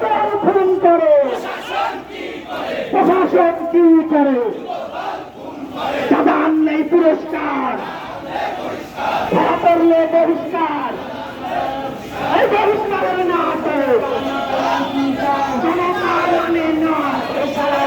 যুবদল খুন করে? প্রশাসন কি করে? দাদান নেই পুরস্কার। ধরা পড়লে বহিষ্কার। এই বহিষ্কারের না আছে জনতার মানে নয়। সারা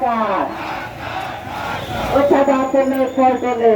লন্ডন ঢাকা ওঠা দাঁতে পল্টনে